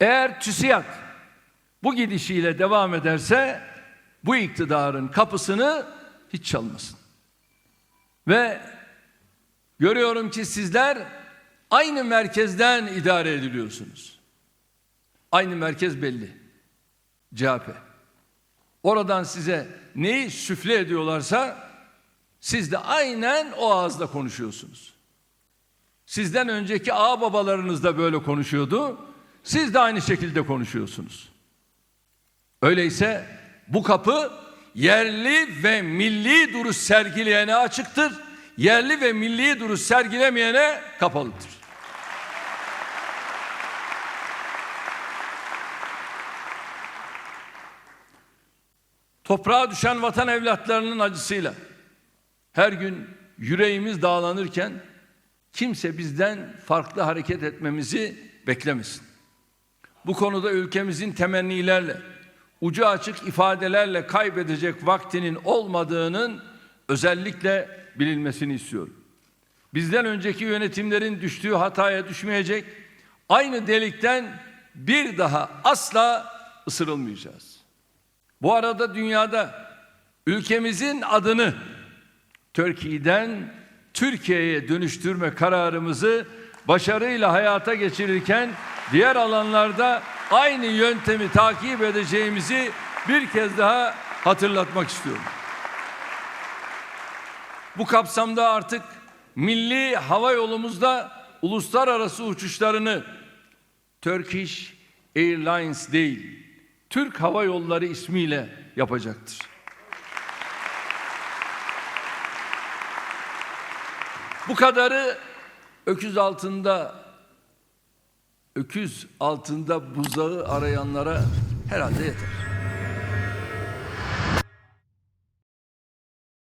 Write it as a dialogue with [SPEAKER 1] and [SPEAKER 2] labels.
[SPEAKER 1] Eğer TÜSİAD bu gidişiyle devam ederse bu iktidarın kapısını hiç çalmasın. Ve görüyorum ki sizler aynı merkezden idare ediliyorsunuz. Aynı merkez belli. CHP. Oradan size neyi süfle ediyorlarsa siz de aynen o ağızla konuşuyorsunuz. Sizden önceki ağ babalarınız da böyle konuşuyordu. Siz de aynı şekilde konuşuyorsunuz. Öyleyse bu kapı yerli ve milli duruş sergileyene açıktır. Yerli ve milli duruş sergilemeyene kapalıdır. Toprağa düşen vatan evlatlarının acısıyla her gün yüreğimiz dağlanırken kimse bizden farklı hareket etmemizi beklemesin. Bu konuda ülkemizin temennilerle, ucu açık ifadelerle kaybedecek vaktinin olmadığının özellikle bilinmesini istiyorum. Bizden önceki yönetimlerin düştüğü hataya düşmeyecek, aynı delikten bir daha asla ısırılmayacağız. Bu arada dünyada ülkemizin adını Türkiye'den Türkiye'ye dönüştürme kararımızı başarıyla hayata geçirirken diğer alanlarda aynı yöntemi takip edeceğimizi bir kez daha hatırlatmak istiyorum. Bu kapsamda artık milli hava yolumuzda uluslararası uçuşlarını Turkish Airlines değil, Türk Hava Yolları ismiyle yapacaktır. Bu kadarı öküz altında öküz altında buzağı arayanlara herhalde yeter.